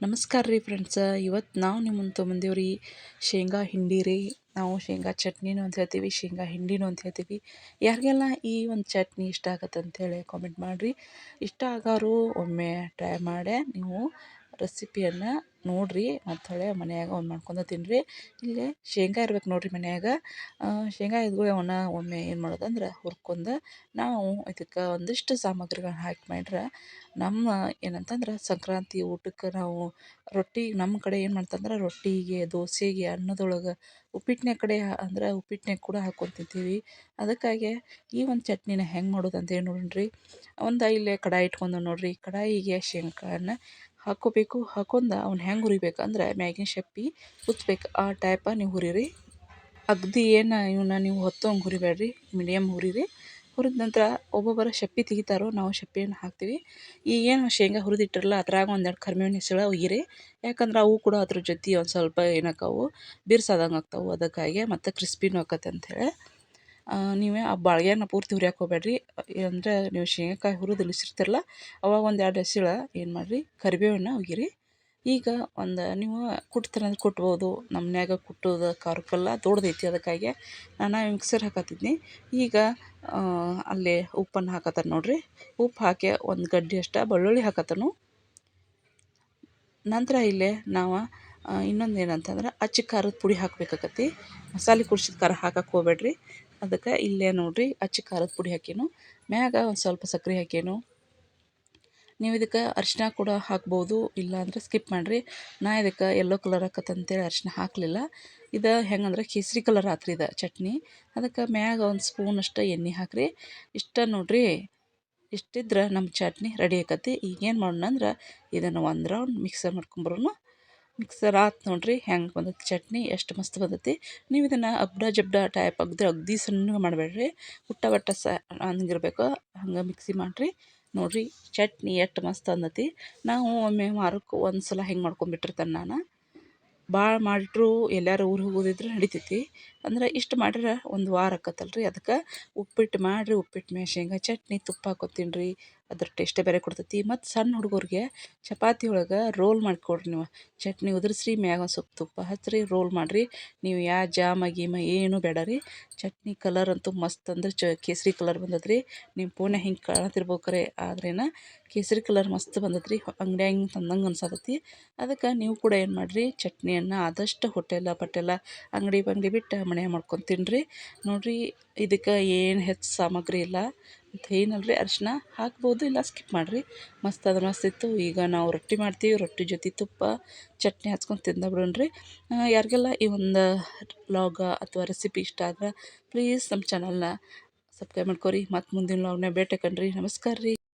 ನಮಸ್ಕಾರ ರೀ ಫ್ರೆಂಡ್ಸ ಇವತ್ತು ನಾವು ನಿಮ್ಮನ್ನು ತೊಗೊಂಬಂದೇವು ರೀ, ಶೇಂಗಾ ಹಿಂಡಿ ರೀ. ನಾವು ಶೇಂಗಾ ಚಟ್ನಿನೂ ಅಂತ ಹೇಳ್ತೀವಿ, ಶೇಂಗಾ ಹಿಂಡಿನೂ ಅಂತ ಹೇಳ್ತೀವಿ. ಯಾರಿಗೆಲ್ಲ ಈ ಒಂದು ಚಟ್ನಿ ಇಷ್ಟ ಆಗತ್ತೆ ಅಂತೇಳಿ ಕಾಮೆಂಟ್ ಮಾಡಿರಿ. ಇಷ್ಟ ಆಗೋರು ಒಮ್ಮೆ ಟ್ರೈ ಮಾಡೇ ನೀವು. ರೆಸಿಪಿಯನ್ನು ನೋಡಿರಿ. ಮತ್ತು ಹೊಳೆ ಮನ್ಯಾಗ ಒಂದು ಮಾಡ್ಕೊಂಡು ತಿನ್ನಿರಿ ಇಲ್ಲೇ ಶೇಂಗಾ ಇರ್ಬೇಕು ನೋಡಿರಿ ಮನ್ಯಾಗ. ಶೇಂಗಾ ಇದ್ಗಳು ಅವನ್ನ ಒಮ್ಮೆ ಏನು ಮಾಡೋದಂದ್ರೆ ಹುರ್ಕೊಂಡು ನಾವು ಇದಕ್ಕೆ ಒಂದಿಷ್ಟು ಸಾಮಗ್ರಿಗಳನ್ನ ಹಾಕಿ ಮಾಡ್ರೆ ನಮ್ಮ ಏನಂತಂದ್ರೆ ಸಂಕ್ರಾಂತಿ ಊಟಕ್ಕೆ ನಾವು ರೊಟ್ಟಿ ನಮ್ಮ ಕಡೆ ಏನು ಮಾಡ್ತಂದ್ರೆ ರೊಟ್ಟಿಗೆ, ದೋಸೆಗೆ, ಅನ್ನದೊಳಗೆ ಉಪ್ಪಿಟ್ಟಿನ ಕಡೆ ಅಂದ್ರೆ ಉಪ್ಪಿಟ್ಟಿನ ಕೂಡ ಹಾಕ್ಕೊಂಡು ತಿಂತೀವಿ. ಅದಕ್ಕಾಗಿ ಈ ಒಂದು ಚಟ್ನಿನ ಹೆಂಗೆ ಮಾಡೋದು ನೋಡೋಣ ಒಂದು ಇಲ್ಲೇ ಕಡಾಯಿ ಇಟ್ಕೊಂಡು ನೋಡ್ರಿ. ಕಡಾಯಿಗೆ ಶೇಂಗಾನ ಹಾಕ್ಕೋಬೇಕು, ಹಾಕೊಂಡ ಅವ್ನ ಹೆಂಗೆ ಹುರಿಬೇಕು ಅಂದ್ರೆ ಮ್ಯಾಗಿನ ಶಪ್ಪಿ ಉತ್ಬೇಕು. ಆ ಟೈಪ ನೀವು ಹುರಿರಿ. ಅಗ್ದಿ ಏನು ಇವನ್ನ ನೀವು ಹೊತ್ತೋಂಗೆ ಹುರಿಬೇಡ್ರಿ ಮೀಡಿಯಮ್ ಹುರಿರಿ. ಹುರಿದ ನಂತರ ಒಬ್ಬೊಬ್ಬರ ಶಪ್ಪಿ ತೆಗಿತಾರೋ ನಾವು ಶಪ್ಪಿಯನ್ನು ಹಾಕ್ತೀವಿ. ಈಗೇನು ಶೇಂಗಾ ಹುರಿದಿಟ್ಟಿರಲ್ಲ, ಅದ್ರಾಗ ಒಂದೆರಡು ಕರ್ಮೇವಿನ ಹೆಸರು ಒಯ್ಯಿರಿ. ಯಾಕಂದ್ರೆ ಅವು ಕೂಡ ಅದ್ರ ಜೊತೆ ಒಂದು ಸ್ವಲ್ಪ ಏನಕ್ಕವು ಬಿರ್ಸಾದಂಗೆ ಆಗ್ತಾವೆ. ಅದಕ್ಕಾಗಿ ಮತ್ತು ಕ್ರಿಸ್ಪಿನೂ ಆಕತ್ತೆ ಅಂಥೇಳಿ ನೀವೇ ಆ ಬಾಳ್ಗೆನ ಪೂರ್ತಿ ಹುರಿಯಕ್ಕೆ ಹೋಗ್ಬೇಡ್ರಿ. ಅಂದರೆ ನೀವು ಶೇಂಗಾಕಾಯಿ ಹುರಿದು ಇಳಿಸಿರ್ತೀರಲ್ಲ ಅವಾಗ ಒಂದು ಎರಡು ಎಸಳು ಏನು ಮಾಡಿರಿ ಕರಿಬೇವನ್ನ ಒಗಿರಿ ಈಗ ಒಂದು ನೀವು ಕುಟ್ತೀರಂದ್ರೆ ಕುಟ್ಬೋದು ನಮ್ಮ ಮನ್ಯಾಗ ಕುಟ್ಟೋದು ಕಾರ್ಕಲ್ಲ ದೊಡ್ಡದೈತಿ ಅದಕ್ಕಾಗಿ ನಾನು ಮಿಕ್ಸರ್ ಹಾಕತ್ತಿದ್ನಿ. ಈಗ ಅಲ್ಲಿ ಉಪ್ಪನ್ನು ಹಾಕತ್ತಾರ ನೋಡಿರಿ. ಉಪ್ಪು ಹಾಕಿ ಒಂದು ಗಡ್ಡೆ ಅಷ್ಟು ಬೆಳ್ಳುಳ್ಳಿ ಹಾಕತ್ತನು. ನಂತರ ಇಲ್ಲೇ ನಾವು ಇನ್ನೊಂದು ಏನಂತಂದ್ರೆ ಅಚ್ಚಿ ಖಾರದ ಪುಡಿ ಹಾಕಬೇಕಾಗತ್ತಿ ಮಸಾಲೆ ಕುಡ್ಸಿದ ಖಾರ ಹಾಕಕ್ಕೆ ಹೋಗ್ಬೇಡ್ರಿ. ಅದಕ್ಕೆ ಇಲ್ಲೇ ನೋಡಿರಿ ಅಚ್ಚ ಖಾರದ ಪುಡಿ ಹಾಕೇನು, ಮ್ಯಾಗ ಒಂದು ಸ್ವಲ್ಪ ಸಕ್ಕರೆ ಹಾಕೇನು. ನೀವು ಇದಕ್ಕೆ ಅರಿಶಿನ ಕೂಡ ಹಾಕ್ಬೋದು ಇಲ್ಲ ಅಂದರೆ ಸ್ಕಿಪ್ ಮಾಡಿರಿ. ನಾ ಇದಕ್ಕೆ ಯೆಲ್ಲೋ ಕಲರ್ ಹಾಕತ್ತಂತೇಳಿ ಅರಿಶಿನ ಹಾಕಲಿಲ್ಲ. ಇದು ಹೆಂಗಂದ್ರೆ ಕೇಸರಿ ಕಲರ್ ಆತ್ರಿ ಇದು ಚಟ್ನಿ. ಅದಕ್ಕೆ ಮ್ಯಾಗ ಒಂದು ಸ್ಪೂನಷ್ಟು ಎಣ್ಣೆ ಹಾಕ್ರಿ. ಇಷ್ಟ ನೋಡ್ರಿ, ಇಷ್ಟಿದ್ರೆ ನಮ್ಮ ಚಟ್ನಿ ರೆಡಿ ಆಕತಿ. ಈಗೇನು ಮಾಡೋಣ ಅಂದ್ರೆ ಇದನ್ನು ಒಂದು ರೌಂಡ್ ಮಿಕ್ಸರ್ ಮಾಡ್ಕೊಂಬರೋನು ಮಿಕ್ಸರ್ ಆತು ನೋಡಿರಿ, ಹೆಂಗೆ ಬಂದೈತಿ ಚಟ್ನಿ, ಎಷ್ಟು ಮಸ್ತ್ ಬಂದೈತಿ. ನೀವು ಇದನ್ನು ಅಬ್ಡ ಜಬ್ಡ ಟೈಪ್ ಅಗ್ದ್ರೆ ಅಗ್ದಿ ಸಣ್ಣ ಮಾಡಬೇಡ್ರಿ. ಹುಟ್ಟ ಬಟ್ಟ ಸ ಹಂಗಿರ್ಬೇಕು, ಹಂಗೆ ಮಿಕ್ಸಿ ಮಾಡಿರಿ. ನೋಡಿರಿ, ಚಟ್ನಿ ಎಷ್ಟು ಮಸ್ತ್ ಅಂದತಿ. ನಾವು ಒಮ್ಮೆ ವಾರಕ್ಕೆ ಒಂದು ಸಲ ಹೆಂಗೆ ಮಾಡ್ಕೊಂಬಿಟ್ಟಿರ್ತಾನೆ ನಾನು. ಭಾಳ ಮಾಡಿಟ್ರು ಎಲ್ಲಾರು ಊರು ಹೋಗೋದಿದ್ರೆ ನಡಿತೈತಿ. ಅಂದ್ರೆ ಇಷ್ಟು ಮಾಡಿದ್ರೆ ಒಂದು ವಾರ ಆಕತ್ತಲ್ಲ ರೀ ಅದಕ್ಕೆ ಉಪ್ಪಿಟ್ಟು ಮಾಡಿರಿ ಉಪ್ಪಿಟ್ಟು ಮೇ ಶೇಂಗಾ ಚಟ್ನಿ ತುಪ್ಪ ಹಾಕೋತೀನಿ ತಿನ್ನಿರಿ ಅದ್ರ ಟೇಸ್ಟೇ ಬೇರೆ ಕೊಡ್ತೈತಿ. ಮತ್ತು ಸಣ್ಣ ಹುಡುಗರಿಗೆ ಚಪಾತಿ ಒಳಗೆ ರೋಲ್ ಮಾಡಿಕೊಡ್ರಿ ನೀವು. ಚಟ್ನಿ ಉದುರಿಸ್ರಿ, ಮ್ಯಾಗ ಒಂದು ಸ್ವಲ್ಪ ತುಪ್ಪ ಹಚ್ಚಿರಿ ರೋಲ್ ಮಾಡಿರಿ. ನೀವು ಯಾ ಜಾಮ ಗೀಮ ಏನೂ ಬೇಡ ರೀ. ಚಟ್ನಿ ಕಲರ್ ಅಂತೂ ಮಸ್ತ್ ಅಂದ್ರೆ ಚ, ಕೇಸರಿ ಕಲರ್ ಬಂದದ್ರಿ. ನಿಮ್ಮ ಪೂನೆ ಹಿಂಗೆ ಕಾಣತಿರ್ಬೇಕ್ರೆ ಆದ್ರೇನ ಕೇಸರಿ ಕಲರ್ ಮಸ್ತ್ ಬಂದದ್ರಿ. ಅಂಗಡಿಯಾಗ ತಂದಂಗೆ ಅನ್ಸತೈತಿ. ಅದಕ್ಕೆ ನೀವು ಕೂಡ ಏನು ಮಾಡಿರಿ, ಚಟ್ನಿಯನ್ನು ಆದಷ್ಟು ಹೋಟೆಲ ಬಟ್ಟೆಲ್ಲ ಅಂಗಡಿ ಬಂಗಡಿ ಬಿಟ್ಟು ಮನೆ ಮಾಡ್ಕೊಂಡು ತಿನ್ನಿರಿ ನೋಡಿರಿ, ಇದಕ್ಕೆ ಏನು ಹೆಚ್ಚು ಸಾಮಗ್ರಿ ಇಲ್ಲ. ಮತ್ತು ಏನಲ್ರಿ ಅರಿಶಿನ? ಹಾಕ್ಬೋದು ಇಲ್ಲ ಸ್ಕಿಪ್ ಮಾಡಿರಿ. ಮಸ್ತ್ ಅದು ಮಸ್ತ್ ಇತ್ತು. ಈಗ ನಾವು ರೊಟ್ಟಿ ಮಾಡ್ತೀವಿ. ರೊಟ್ಟಿ ಜೊತೆ ತುಪ್ಪ, ಚಟ್ನಿ ಹಚ್ಕೊಂಡು ತಿಂದ ಬಿಡೋಣ್ರಿ. ಯಾರಿಗೆಲ್ಲ ಈ ಒಂದು ವ್ಲಾಗ ಅಥವಾ ರೆಸಿಪಿ ಇಷ್ಟ ಆದ್ರೆ ಪ್ಲೀಸ್ ನಮ್ಮ ಚಾನಲ್ನ ಸಬ್ಸ್ಕ್ರೈಬ್ ಮಾಡ್ಕೊರಿ. ಮತ್ತು ಮುಂದಿನ ಲಾಗ್ನ ಭೇಟಿ ಕಣ್ರಿ ನಮಸ್ಕಾರ ರೀ